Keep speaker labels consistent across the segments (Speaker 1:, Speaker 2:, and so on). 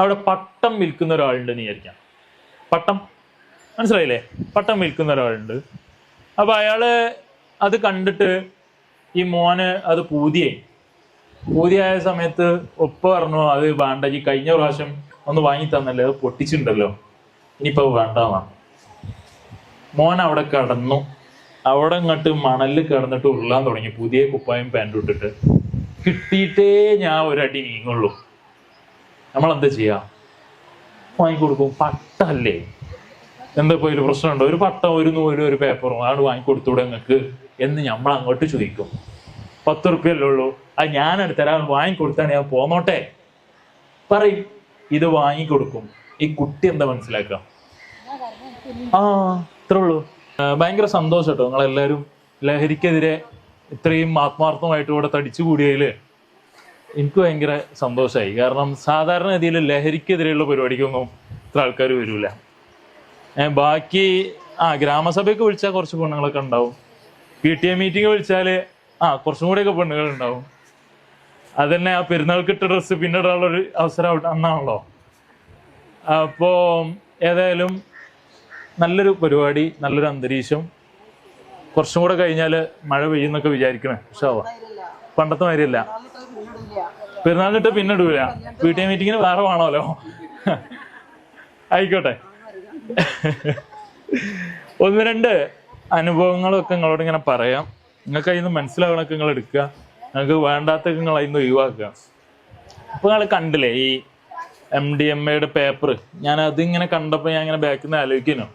Speaker 1: അവിടെ പട്ടം വിൽക്കുന്ന ഒരാളുണ്ട് എന്ന് വിചാരിക്കാം. പട്ടം. മനസ്സിലായില്ലേ? പട്ടം വിൽക്കുന്ന ഒരാളുണ്ട്. അപ്പൊ അയാൾ അത് കണ്ടിട്ട് ഈ മോന് അത് പൂതിയായി. പൂതിയായ സമയത്ത് ഒപ്പ പറഞ്ഞു അത് വേണ്ട ഈ കഴിഞ്ഞ പ്രാവശ്യം ഒന്ന് വാങ്ങി തന്നല്ലേ അത് പൊട്ടിച്ചിട്ടുണ്ടല്ലോ. ഇനിയിപ്പോ വേണ്ട മോൻ അവിടെ കിടന്നു. അവിടെ ഇങ്ങോട്ട് മണലിൽ കിടന്നിട്ട് ഉരുളാൻ തുടങ്ങി. പുതിയ കുപ്പായും പാന്റും ഇട്ടിട്ട്. കിട്ടിയിട്ടേ ഞാൻ ഒരടി നീങ്ങുള്ളൂ. നമ്മളെന്താ ചെയ്യാം? വാങ്ങിക്കൊടുക്കും. പട്ടല്ലേ എന്താ പോയി ഒരു പ്രശ്നമുണ്ടോ? ഒരു പട്ടം ഒരു നൂലും ഒരു പേപ്പറും ആണ് വാങ്ങിക്കൊടുത്തൂടെ നിങ്ങൾക്ക് എന്ന് നമ്മൾ അങ്ങോട്ട് ചോദിക്കും. പത്ത് റുപ്യല്ലേ ഉള്ളൂ? അത് ഞാൻ എടുത്തരാൻ വാങ്ങിക്കൊടുത്താണ് ഞാൻ പോന്നോട്ടെ. പറയും ഇത് വാങ്ങിക്കൊടുക്കും. ഈ കുട്ടി എന്താ മനസ്സിലാക്കുക? ആ ഇത്രേ ഉള്ളൂ. ഭയങ്കര സന്തോഷം കേട്ടോ നിങ്ങളെല്ലാവരും ലഹരിക്കെതിരെ ഇത്രയും ആത്മാർത്ഥമായിട്ട് ഇവിടെ തടിച്ചു കൂടിയതിൽ എനിക്ക് ഭയങ്കര സന്തോഷമായി കാരണം സാധാരണ സാധാരണഗതിയിൽ ലഹരിക്കെതിരെയുള്ള പരിപാടിക്കൊന്നും ഇത്ര ആൾക്കാർ വരില്ല ബാക്കി ആ ഗ്രാമസഭയൊക്കെ വിളിച്ചാൽ കുറച്ച് പെണ്ണുങ്ങളൊക്കെ ഉണ്ടാവും. പി ടി എ മീറ്റിംഗ് വിളിച്ചാൽ ആ കുറച്ചും കൂടെയൊക്കെ പെണ്ണുങ്ങൾ ഉണ്ടാവും. അതന്നെ ആ പെരുന്നാൾക്ക് ഇട്ട ഡ്രസ്സ് ഒരു അവസരം അന്നാണല്ലോ. അപ്പോൾ ഏതായാലും നല്ലൊരു പരിപാടി നല്ലൊരു അന്തരീക്ഷം. കുറച്ചും കൂടെ കഴിഞ്ഞാൽ മഴ പെയ്യുന്നൊക്കെ വിചാരിക്കണേ. പക്ഷേ പണ്ടത്തെ മാതിരിയല്ല. പെരുന്നാളിട്ട് പിന്നെ ഇടൂല. വീട്ടിൽ മീറ്റിങ്ങിന് വേറെ വേണമല്ലോ. ആയിക്കോട്ടെ. ഒന്ന് രണ്ട് അനുഭവങ്ങളൊക്കെ നിങ്ങളോട് ഇങ്ങനെ പറയാം. നിങ്ങൾക്ക് അതിൽ നിന്ന് മനസ്സിലാവണൊക്കെ നിങ്ങൾ എടുക്കുക. നിങ്ങൾക്ക് വേണ്ടാത്തൊക്കെ നിങ്ങൾ അതിൽ ഒഴിവാക്കുക. അപ്പൊ നിങ്ങൾ കണ്ടില്ലേ ഈ എം ഡി എം എയുടെ പേപ്പർ ഞാൻ അതിങ്ങനെ കണ്ടപ്പോൾ ഞാൻ ഇങ്ങനെ ബാക്കിൽ നിന്ന് ആലോചിക്കുന്നു.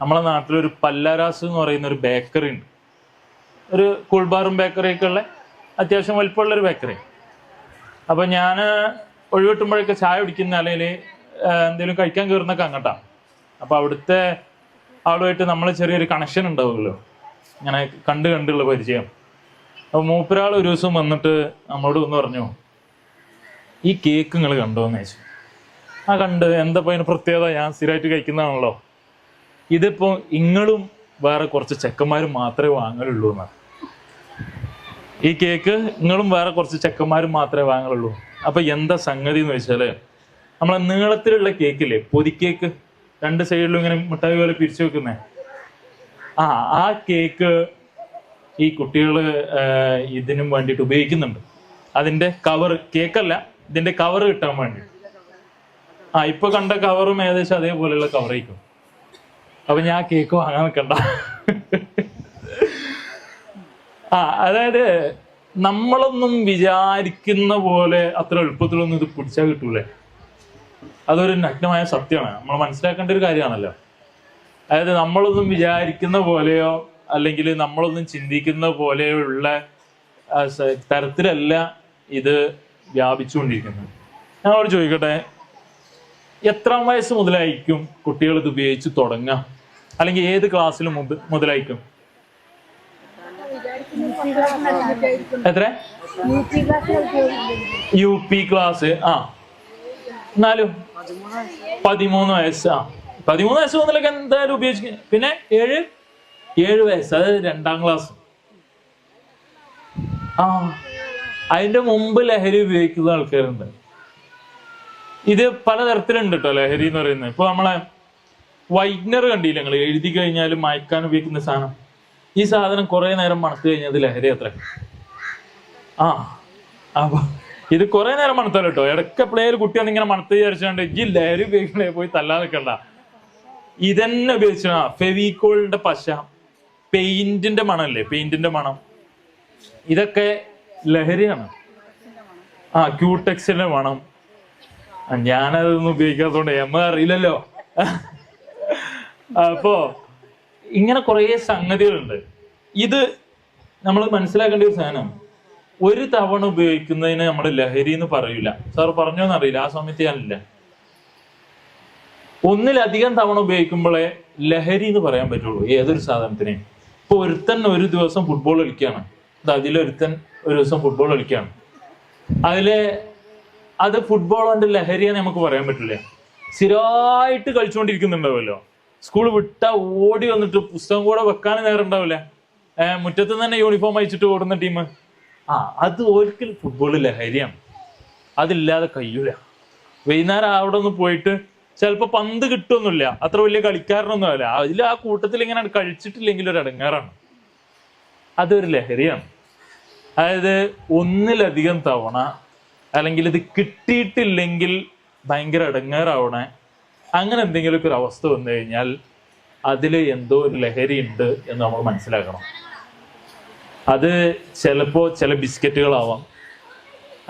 Speaker 1: നമ്മളെ നാട്ടിലൊരു പല്ലരാസ് എന്ന് പറയുന്ന ഒരു ബേക്കറി ഉണ്ട്. ഒരു കൂൾബാറും ബേക്കറിയൊക്കെ ഉള്ള അത്യാവശ്യം വലിപ്പമുള്ള ഒരു ബേക്കറി അപ്പൊ ഞാൻ ഒഴിവിട്ടുമ്പോഴൊക്കെ ചായ കുടിക്കുന്ന അല്ലെങ്കിൽ എന്തെങ്കിലും കഴിക്കാൻ കയറുന്നൊക്കെ അങ്ങട്ടാ. അപ്പൊ അവിടുത്തെ ആളുമായിട്ട് നമ്മൾ ചെറിയൊരു കണക്ഷൻ ഉണ്ടാവുമല്ലോ. ഇങ്ങനെ കണ്ട് കണ്ടുള്ള പരിചയം. അപ്പൊ മൂപ്പരാൾ ഒരു ദിവസം വന്നിട്ട് നമ്മളോട് ഒന്ന് പറഞ്ഞു ഈ കേക്ക് നിങ്ങൾ കണ്ടോ എന്ന് ചോദിച്ചു. ആ കണ്ട് എന്താ അതിന് പ്രത്യേകത? ഞാൻ സ്ഥിരമായിട്ട് കഴിക്കുന്നതാണല്ലോ. ഇതിപ്പോ ഇങ്ങളും വേറെ കുറച്ച് ചെക്കന്മാരും മാത്രമേ വാങ്ങലുള്ളൂ എന്നാണ് ഈ കേക്ക് നിങ്ങളും വേറെ കുറച്ച് ചെക്കന്മാരും മാത്രമേ വാങ്ങുള്ളൂ അപ്പൊ എന്താ സംഗതി എന്ന് വെച്ചാൽ നമ്മളെ നീളത്തിലുള്ള കേക്കില്ലേ പൊതിക്കേക്ക് രണ്ട് സൈഡിലും ഇങ്ങനെ മിഠായി പോലെ പിരിച്ചു വെക്കുന്നേ. ആ ആ കേക്ക് ഈ കുട്ടികൾ ഇതിനും വേണ്ടിയിട്ട് ഉപയോഗിക്കുന്നുണ്ട്. അതിന്റെ കവർ കേക്കല്ല ഇതിന്റെ കവർ കിട്ടാൻ വേണ്ടി. ആ ഇപ്പൊ കണ്ട കവറും ഏകദേശം അതേപോലെയുള്ള കവർ അപ്പൊ ഞാൻ കേക്ക് വാങ്ങാൻ നിൽക്കണ്ട ആ അതായത് നമ്മളൊന്നും വിചാരിക്കുന്ന പോലെ അത്ര എളുപ്പത്തിലൊന്നും ഇത് പിടിച്ചാൽ കിട്ടൂലേ? അതൊരു നഗ്നമായ സത്യമാണ്. നമ്മൾ മനസ്സിലാക്കേണ്ട ഒരു കാര്യമാണല്ലോ. അതായത് നമ്മളൊന്നും വിചാരിക്കുന്ന പോലെയോ അല്ലെങ്കിൽ നമ്മളൊന്നും ചിന്തിക്കുന്ന പോലെയുള്ള തരത്തിലല്ല ഇത് വ്യാപിച്ചുകൊണ്ടിരിക്കുന്നത്. ഞങ്ങളോട് ചോദിക്കട്ടെ എത്രാം വയസ്സ് മുതലായിരിക്കും കുട്ടികൾ ഇത് ഉപയോഗിച്ച് തുടങ്ങുക? അല്ലെങ്കിൽ ഏത് ക്ലാസ്സിൽ മുത- മുതലായിരിക്കും? എത്ര? യു പി ക്ലാസ് ആ. എന്നാലും പതിമൂന്ന് വയസ്സ് ആ. പതിമൂന്ന് വയസ്സ് മുതലൊക്കെ എന്തായാലും ഉപയോഗിക്കും പിന്നെ ഏഴ്? ഏഴ് വയസ്സ് അതായത് രണ്ടാം ക്ലാസ്. ആ. അതിന്റെ മുമ്പ് ലഹരി ഉപയോഗിക്കുന്ന ആൾക്കാരുണ്ട്. ഇത് പലതരത്തിലുണ്ട് കേട്ടോ ലഹരി എന്ന് പറയുന്നത്. ഇപ്പൊ നമ്മളെ വൈറ്റ്നർ കണ്ടില്ല നിങ്ങൾ എഴുതി കഴിഞ്ഞാൽ മയക്കാൻ ഉപയോഗിക്കുന്ന സാധനം. ഈ സാധനം കുറെ നേരം മണത്ത് കഴിഞ്ഞാൽ അത് ലഹരി അത്ര. ആ അപ്പൊ ഇത് കുറെ നേരം മണത്തല്ലോ കേട്ടോ ഇടയ്ക്ക് എപ്പോഴേലും കുട്ടി ഇങ്ങനെ മണത്ത് വിചാരിച്ചാണ്ട് ഈ ലഹരി ഉപയോഗിക്കണേ പോയി തല്ലാൻ നിൽക്കണ്ട ഇതന്നെ ഉപയോഗിച്ച ഫെവിക്കോളിന്റെ പശ പെയിന്റിന്റെ മണല്ലേ പെയിന്റിന്റെ മണം. ഇതൊക്കെ ലഹരിയാണ്. ആ ക്യൂടെക്സിന്റെ മണം. ഞാനതൊന്നും ഉപയോഗിക്കാത്തതുകൊണ്ട് എമ്മ അറിയില്ലല്ലോ. അപ്പോ ഇങ്ങനെ കുറേ സംഗതികളുണ്ട്. ഇത് നമ്മൾ മനസ്സിലാക്കേണ്ട ഒരു സാധനം. ഒരു തവണ ഉപയോഗിക്കുന്നതിന് നമ്മൾ ലഹരി എന്ന് പറയൂല. സാർ പറഞ്ഞോന്ന് അറിയില്ല. ആ സമയത്ത് ഞാനില്ല. ഒന്നിലധികം തവണ ഉപയോഗിക്കുമ്പോഴേ ലഹരി എന്ന് പറയാൻ പറ്റുള്ളൂ. ഏതൊരു സാധനത്തിനെയും. ഇപ്പൊ ഒരുത്തൻ ഒരു ദിവസം ഫുട്ബോൾ കളിക്കുകയാണ് അതിലൊരുത്തൻ ഒരു ദിവസം ഫുട്ബോൾ കളിക്കുകയാണ് അതിൽ അത് ഫുട്ബോളിന്റെ ലഹരിയാന്ന് നമുക്ക് പറയാൻ പറ്റില്ല. സ്ഥിരമായിട്ട് കളിച്ചുകൊണ്ടിരിക്കുന്നുണ്ടാവുമല്ലോ. സ്കൂൾ വിട്ട ഓടി വന്നിട്ട് പുസ്തകം കൂടെ വെക്കാൻ നേരം ഉണ്ടാവില്ല. മുറ്റത്ത് തന്നെ യൂണിഫോം അയച്ചിട്ട് ഓടുന്ന ടീം ആ അത് ഒരിക്കൽ ഫുട്ബോൾ ലഹരിയാണ്. അതില്ലാതെ കഴിയൂല. വൈകുന്നേരം അവിടെ ഒന്ന് പോയിട്ട് ചിലപ്പോൾ പന്ത് കിട്ടുമൊന്നുമില്ല അത്ര വലിയ കളിക്കാരനൊന്നും അല്ല അതിൽ ആ കൂട്ടത്തിൽ ഇങ്ങനെ കഴിച്ചിട്ടില്ലെങ്കിൽ ഒരു അടങ്ങാറാണ് അതൊരു ലഹരിയാണ്. അതായത് ഒന്നിലധികം തവണ അല്ലെങ്കിൽ ഇത് കിട്ടിയിട്ടില്ലെങ്കിൽ ഭയങ്കര ഇടങ്ങേറാവണേ. അങ്ങനെ എന്തെങ്കിലുമൊക്കെ ഒരു അവസ്ഥ വന്നു കഴിഞ്ഞാൽ അതിൽ എന്തോ ഒരു ലഹരി ഉണ്ട് എന്ന് നമ്മൾ മനസ്സിലാക്കണം. അത് ചിലപ്പോൾ ചില ബിസ്ക്കറ്റുകളാവാം.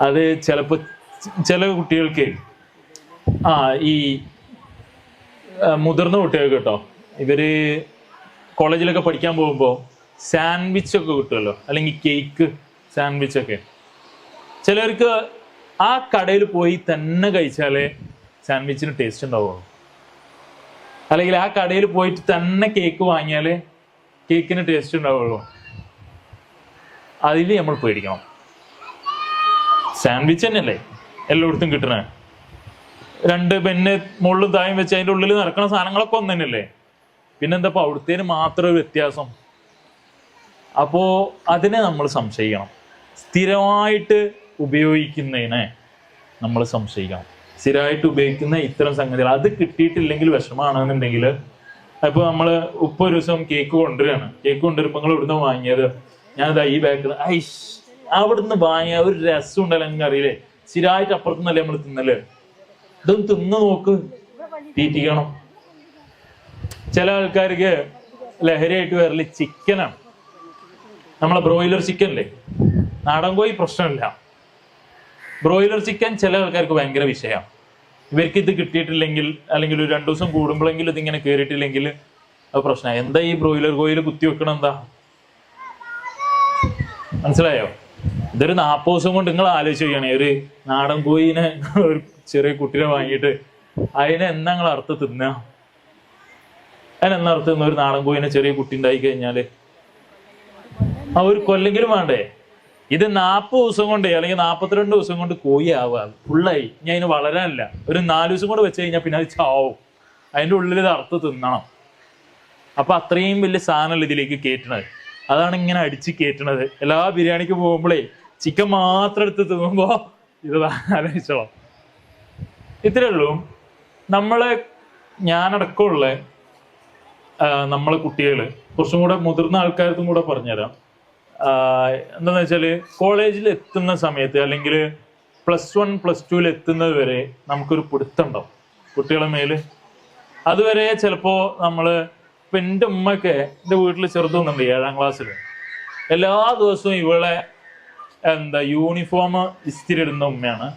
Speaker 1: അത് ചിലപ്പോൾ ചില കുട്ടികൾക്ക് ആ ഈ മുതിർന്ന കുട്ടികൾക്ക് കേട്ടോ ഇവർ കോളേജിലൊക്കെ പഠിക്കാൻ പോകുമ്പോൾ സാൻഡ്വിച്ച് ഒക്കെ കിട്ടുമല്ലോ അല്ലെങ്കിൽ കേക്ക് സാൻഡ്വിച്ച് ഒക്കെ. ചിലർക്ക് ആ കടയിൽ പോയി തന്നെ കഴിച്ചാലേ സാൻഡ്വിച്ചിന് ടേസ്റ്റ് ഉണ്ടാവുള്ളൂ. അല്ലെങ്കിൽ ആ കടയിൽ പോയിട്ട് തന്നെ കേക്ക് വാങ്ങിയാലേ കേക്കിന് ടേസ്റ്റ് ഉണ്ടാവുള്ളൂ. അതിൽ നമ്മൾ പേടിക്കണം. സാൻഡ്വിച്ച് തന്നെയല്ലേ എല്ലായിടത്തും കിട്ടണേ? രണ്ട് പെന്ന് മുകളിലും തായും വെച്ച് അതിന്റെ ഉള്ളിൽ നടക്കുന്ന സാധനങ്ങളൊക്കെ ഒന്ന് തന്നെയല്ലേ? പിന്നെന്താ ഇപ്പൊ അവിടുത്തേന് മാത്രം ഒരു വ്യത്യാസം. അപ്പോ അതിനെ നമ്മൾ സംശയിക്കണം. സ്ഥിരമായിട്ട് ഉപയോഗിക്കുന്നതിനെ നമ്മൾ സംശയിക്കണം. സ്ഥിരമായിട്ട് ഉപയോഗിക്കുന്ന ഇത്തരം സംഗതികൾ. അത് കിട്ടിയിട്ടില്ലെങ്കിൽ വിഷമാണെന്നുണ്ടെങ്കിൽ അപ്പൊ നമ്മൾ ഉപ്പ് ഒരു ദിവസം കേക്ക് കൊണ്ടുവരികയാണ്. കേക്ക് കൊണ്ടുവരുമ്പോൾ നിങ്ങൾ ഇവിടുന്ന് വാങ്ങിയത്? ഞാനിതാ ഈ ബാക്കിൽ ഐഷ് അവിടുന്ന് വാങ്ങിയ ഒരു രസം ഉണ്ടല്ലോ നിങ്ങൾക്ക് അറിയില്ലേ സ്ഥിരമായിട്ട് അപ്പുറത്തുനിന്നല്ലേ നമ്മൾ തിന്നൽ? ഇതൊന്ന് തിന്ന് നോക്ക്. തീറ്റിക്കണം. ചില ആൾക്കാർക്ക് ലഹരിയായിട്ട് വരൽ ചിക്കനാണ് നമ്മളെ ബ്രോയിലർ ചിക്കൻ അല്ലേ നാടൻ കോഴി പ്രശ്നമില്ല. ബ്രോയിലർ ചിക്കൻ ചില ആൾക്കാർക്ക് ഭയങ്കര വിഷയമാണ് ഇവർക്ക് ഇത് കിട്ടിയിട്ടില്ലെങ്കിൽ അല്ലെങ്കിൽ ഒരു രണ്ടു ദിവസം കൂടുമ്പോഴെങ്കിലും ഇതിങ്ങനെ കയറിയിട്ടില്ലെങ്കിൽ അത് പ്രശ്നമാണ് എന്താ ഈ ബ്രോയിലർ കോയിൽ കുത്തി വെക്കണം എന്താ? മനസ്സിലായോ? ഇതൊരു നാൽപ്പത് ദിവസം കൊണ്ട് നിങ്ങൾ ആലോചിച്ച് നോക്കുകയാണെ ഒരു നാടൻ കോയിനെ ഒരു ചെറിയ കുട്ടിനെ വാങ്ങിയിട്ട് അതിനെ എന്നാ നിങ്ങൾ അർത്ഥം തിന്ന? അതിനെന്നാ തിന്നുക ഒരു നാടൻ കോയിനെ ചെറിയ കുട്ടി ഉണ്ടായി കഴിഞ്ഞാൽ ആ ഒരു കൊല്ലെങ്കിലും വേണ്ടേ? ഇത് നാൽപ്പത് ദിവസം കൊണ്ട് അല്ലെങ്കിൽ നാൽപ്പത്തിരണ്ട് ദിവസം കൊണ്ട് കോഴി ആവുക. ഫുള്ളായി. ഇനി അതിന് വളരാനില്ല. ഒരു നാല് ദിവസം കൊണ്ട് വെച്ച് കഴിഞ്ഞാൽ പിന്നെ അത് ചാവും. അതിന്റെ ഉള്ളിൽ ഇത് അർത്ഥം തിന്നണം. അപ്പൊ അത്രയും വലിയ സാധനമല്ല ഇതിലേക്ക് കയറ്റണത് അതാണ് ഇങ്ങനെ അടിച്ച് കയറ്റണത് എല്ലാ ബിരിയാണിക്ക് പോകുമ്പോഴേ ചിക്കൻ മാത്രം എടുത്ത് തിന്നുമ്പോ ഇത് ആലോചിച്ചോളാം. ഇത്രേ ഉള്ളൂ. നമ്മളെ ഞാനടക്കമുള്ള നമ്മളെ കുട്ടികൾ കുറച്ചും കൂടെ മുതിർന്ന ആൾക്കാർക്കും കൂടെ പറഞ്ഞുതരാം. ആ, എന്താന്ന് വെച്ചാൽ കോളേജിൽ എത്തുന്ന സമയത്ത് അല്ലെങ്കിൽ പ്ലസ് വൺ പ്ലസ് ടുവിൽ എത്തുന്നത് വരെ നമുക്കൊരു പിടുത്തുണ്ടാവും കുട്ടികളെ മേൽ. അതുവരെ ചിലപ്പോ നമ്മൾ ഇപ്പൊ എന്റെ ഉമ്മയൊക്കെ എന്റെ വീട്ടിൽ ചെറുതൊന്നുണ്ട് ഏഴാം ക്ലാസ്സിൽ എല്ലാ ദിവസവും ഇവളെ എന്താ യൂണിഫോം ഇസ്തിരി ഇടുന്ന ഉമ്മയാണ്.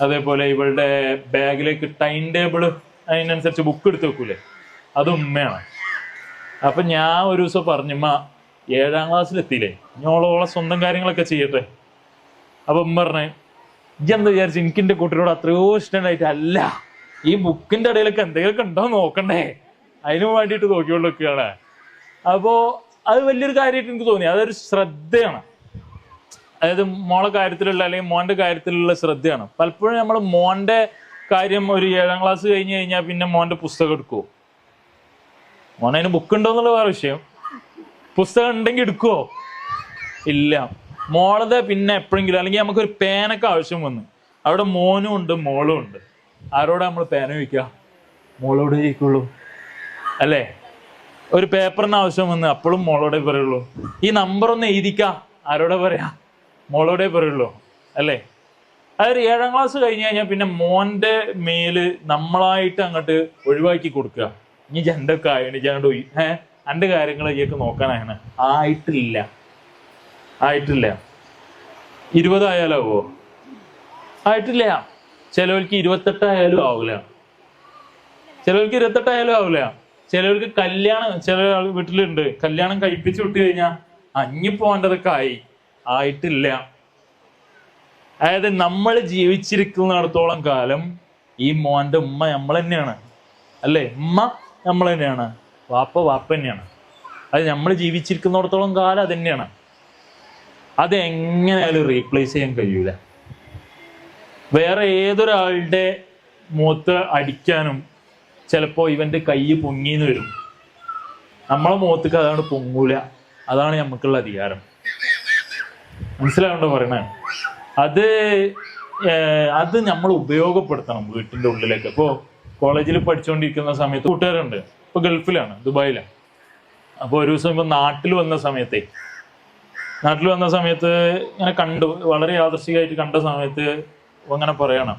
Speaker 1: അതേപോലെ ഇവളുടെ ബാഗിലേക്ക് ടൈം ടേബിൾ അതിനനുസരിച്ച് ബുക്ക് എടുത്ത് വെക്കൂലേ. അത് ഉമ്മയാണ്. അപ്പൊ ഞാൻ ഒരു ദിവസം പറഞ്ഞുമ്മ ഏഴാം ക്ലാസ്സിലെത്തിയില്ലേ? ഞോളോളെ സ്വന്തം കാര്യങ്ങളൊക്കെ ചെയ്യട്ടെ. അപ്പൊ ഉമ്മ പറഞ്ഞേ ഇജ്ജെന്താ വിചാരിച്ചു എനിക്ക് എന്റെ കുട്ടിയോട് അത്രയോ ഇഷ്ടമായിട്ട് അല്ല. ഈ ബുക്കിന്റെ ഇടയിലൊക്കെ എന്തെങ്കിലുമൊക്കെ ഉണ്ടോ നോക്കണ്ടേ? അതിനു വേണ്ടിയിട്ട് നോക്കിക്കൊണ്ടിരിക്കുകയാണ് അപ്പോൾ അത് വലിയൊരു കാര്യമായിട്ട് എനിക്ക് തോന്നി. അതൊരു ശ്രദ്ധയാണ്. അതായത് മോളെ കാര്യത്തിലുള്ള അല്ലെങ്കിൽ മോന്റെ കാര്യത്തിലുള്ള ശ്രദ്ധയാണ്. പലപ്പോഴും നമ്മൾ മോന്റെ കാര്യം ഒരു ഏഴാം ക്ലാസ് കഴിഞ്ഞ് കഴിഞ്ഞാൽ പിന്നെ മോന്റെ പുസ്തകം എടുക്കുവോ? മോനതിന് ബുക്ക് ഉണ്ടോ എന്നുള്ള വേറെ വിഷയം. പുസ്തകം ഉണ്ടെങ്കിൽ എടുക്കുവോ? ഇല്ല. മോളത് പിന്നെ എപ്പോഴെങ്കിലും അല്ലെങ്കിൽ നമുക്ക് നമുക്കൊരു പേനൊക്കെ ആവശ്യം വന്നു. അവിടെ മോനും ഉണ്ട് മോളും ഉണ്ട്. ആരോടാ നമ്മൾ പേന ചോദിക്കുക? മോളോട് ചോദിക്കുള്ളൂ. അല്ലേ? ഒരു പേപ്പറിന് ആവശ്യം വന്ന് അപ്പോഴും മോളോടെ പറയുള്ളൂ. ഈ നമ്പർ ഒന്ന് എഴുതിക്ക. ആരോടെ പറയാ? മോളോടെ പറയുള്ളൂ. അല്ലേ? അതായത് ഏഴാം ക്ലാസ് കഴിഞ്ഞ് കഴിഞ്ഞാൽ പിന്നെ മോന്റെ മേൽ നമ്മളായിട്ട് അങ്ങോട്ട് ഒഴിവാക്കി കൊടുക്കുക. ഇനി ജണ്ടൊക്കെ ആയിട്ട് പോയി ഏഹ് എന്റെ കാര്യങ്ങൾ ഇയൊക്കെ നോക്കാനാണ്. ആയിട്ടില്ല. ആയിട്ടില്ല. ഇരുപതായാലാവോ? ആയിട്ടില്ല. ചിലവർക്ക് ഇരുപത്തെട്ടായാലും ആവില്ല. ചിലവർക്ക് ഇരുപത്തെട്ടായാലും ആവില്ല. ചിലവർക്ക് കല്യാണം ചില വീട്ടിലുണ്ട്. കല്യാണം കഴിപ്പിച്ചു വിട്ട് കഴിഞ്ഞാൽ അഞ്ഞു പോകേണ്ടതൊക്കെ ആയി. ആയിട്ടില്ല. അതായത് നമ്മൾ ജീവിച്ചിരിക്കുന്നിടത്തോളം കാലം ഈ മോന്റെ ഉമ്മ നമ്മൾ തന്നെയാണ് അല്ലേ? ഉമ്മ നമ്മൾ തന്നെയാണ് വാപ്പ വാപ്പ തന്നെയാണ് അത് നമ്മൾ ജീവിച്ചിരിക്കുന്നിടത്തോളം കാലം അത് തന്നെയാണ് അത് എങ്ങനെയായാലും റീപ്ലേസ് ചെയ്യാൻ കഴിയൂല. വേറെ ഏതൊരാളുടെ മുഖത്ത് അടിക്കാനും ചിലപ്പോൾ ഇവന്റെ കൈ പൊങ്ങിന്ന് വരും. നമ്മളെ മുഖത്തേക്ക് അതാണ് പൊങ്ങൂല. അതാണ് നമുക്കുള്ള അധികാരം. മനസ്സിലാവണ്ടോ പറയണേ? അത് അത് നമ്മൾ ഉപയോഗപ്പെടുത്തണം വീട്ടിന്റെ ഉള്ളിലേക്ക്. ഇപ്പോൾ കോളേജിൽ പഠിച്ചുകൊണ്ടിരിക്കുന്ന സമയത്ത് കൂട്ടുകാരുണ്ട്. ഇപ്പൊ ഗൾഫിലാണ് ദുബായിലാണ്. അപ്പോൾ ഒരു ദിവസം ഇപ്പൊ നാട്ടിൽ വന്ന സമയത്തെ നാട്ടിൽ വന്ന സമയത്ത് ഇങ്ങനെ കണ്ടു വളരെ യാദർശികമായിട്ട് കണ്ട സമയത്ത് അങ്ങനെ പറയണം.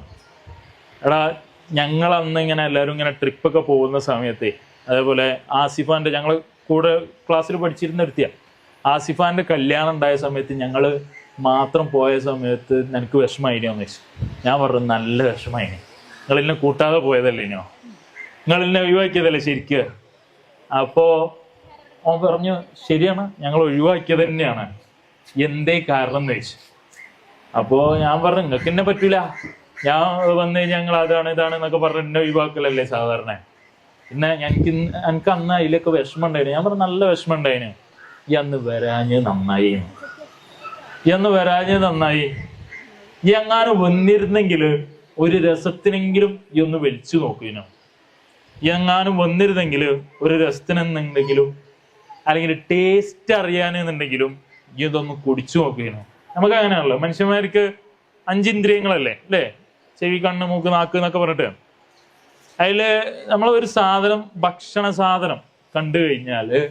Speaker 1: എടാ ഞങ്ങൾ അന്ന് ഇങ്ങനെ എല്ലാവരും ഇങ്ങനെ ട്രിപ്പൊക്കെ പോകുന്ന സമയത്തെ അതേപോലെ ആസിഫാന്റെ ഞങ്ങൾ കൂടെ ക്ലാസ്സിൽ പഠിച്ചിരുന്ന ഒരുത്തിയ. ആസിഫാന്റെ കല്യാണം ഉണ്ടായ സമയത്ത് ഞങ്ങൾ മാത്രം പോയ സമയത്ത് നിനക്ക് വിഷമായിനോന്ന് വെച്ചു ഞാൻ പറഞ്ഞു നല്ല വിഷമായിന് നിങ്ങൾ എന്നെ കൂട്ടാതെ പോയതല്ലേ ഇനോ? നിങ്ങൾ എന്നെ ഒഴിവാക്കിയതല്ലേ ശരിക്ക്? അപ്പോ അവൻ പറഞ്ഞു ശരിയാണ് ഞങ്ങൾ ഒഴിവാക്കിയത് തന്നെയാണ്. എന്തേ കാരണം എന്ന് ചോദിച്ചു. അപ്പോ ഞാൻ പറഞ്ഞു നിങ്ങൾക്ക് എന്നെ പറ്റൂല. ഞാൻ വന്ന് ഞങ്ങൾ അതാണ് ഇതാണ് എന്നൊക്കെ പറഞ്ഞു എന്നെ ഒഴിവാക്കലല്ലേ സാധാരണ. പിന്നെ എനിക്ക് എനിക്ക് അന്ന് അതിലൊക്കെ വിഷമം ഉണ്ടായിരുന്നു. ഞാൻ പറഞ്ഞു നല്ല വിഷമം ഉണ്ടായിന്. ഈ അന്ന് വരാഞ്ഞ് നന്നായി. ഈ അന്ന് വരാഞ്ഞ് നന്നായി. ഈ എങ്ങാനും വന്നിരുന്നെങ്കിൽ ഒരു രസത്തിനെങ്കിലും ഈ ഒന്ന് വലിച്ചു നോക്കിനോ എങ്ങാനും വന്നിരുന്നെങ്കിൽ ഒരു രസത്തിനെന്നുണ്ടെങ്കിലും അല്ലെങ്കിൽ ടേസ്റ്റ് അറിയാനെന്നുണ്ടെങ്കിലും ഇതൊന്ന് കുടിച്ചു നോക്കുകയാണ് നമുക്ക് അങ്ങനെയാണല്ലോ. മനുഷ്യന്മാർക്ക് അഞ്ചിന്ദ്രിയങ്ങളല്ലേ അല്ലേ? ചെവി കണ്ണ് മൂക്ക് നാക്ക് എന്നൊക്കെ പറഞ്ഞിട്ട്. അതിൽ നമ്മൾ ഒരു സാധനം ഭക്ഷണ സാധനം കണ്ടു കഴിഞ്ഞാൽ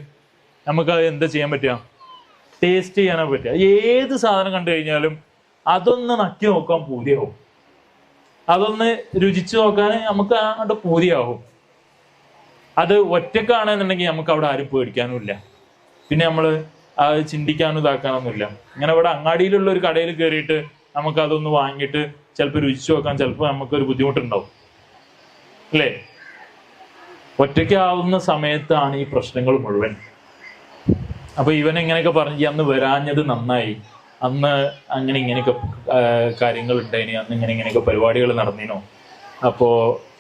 Speaker 1: നമുക്ക് എന്താ ചെയ്യാൻ പറ്റുക? ടേസ്റ്റ് ചെയ്യാനോ പറ്റുക. ഏത് സാധനം കണ്ടു കഴിഞ്ഞാലും അതൊന്ന് നക്കി നോക്കാൻ പൂതിയാവും. അതൊന്ന് രുചിച്ചു നോക്കാൻ നമുക്ക് അങ്ങോട്ട് പൂതിയാവും. അത് ഒറ്റക്കാണെന്നുണ്ടെങ്കിൽ നമുക്ക് അവിടെ ആരും പേടിക്കാനും ഇല്ല പിന്നെ നമ്മൾ അത് ചിന്തിക്കാനും ഇതാക്കാനൊന്നുമില്ല. ഇങ്ങനെ ഇവിടെ അങ്ങാടിയിലുള്ള ഒരു കടയിൽ കയറിയിട്ട് നമുക്ക് അതൊന്ന് വാങ്ങിയിട്ട് ചിലപ്പോൾ രുചിച്ചു നോക്കാൻ ചിലപ്പോൾ നമുക്കൊരു ബുദ്ധിമുട്ടുണ്ടാവും. അല്ലേ? ഒറ്റയ്ക്കാവുന്ന സമയത്താണ് ഈ പ്രശ്നങ്ങൾ മുഴുവൻ. അപ്പൊ ഇവൻ എങ്ങനെയൊക്കെ പറഞ്ഞു "ഈ അന്ന് വരാഞ്ഞത് നന്നായി. അന്ന് അങ്ങനെ ഇങ്ങനെയൊക്കെ കാര്യങ്ങൾ ഉണ്ടായിനി. അന്ന് ഇങ്ങനെ ഇങ്ങനെയൊക്കെ പരിപാടികൾ നടന്നിനോ? അപ്പോ ആ,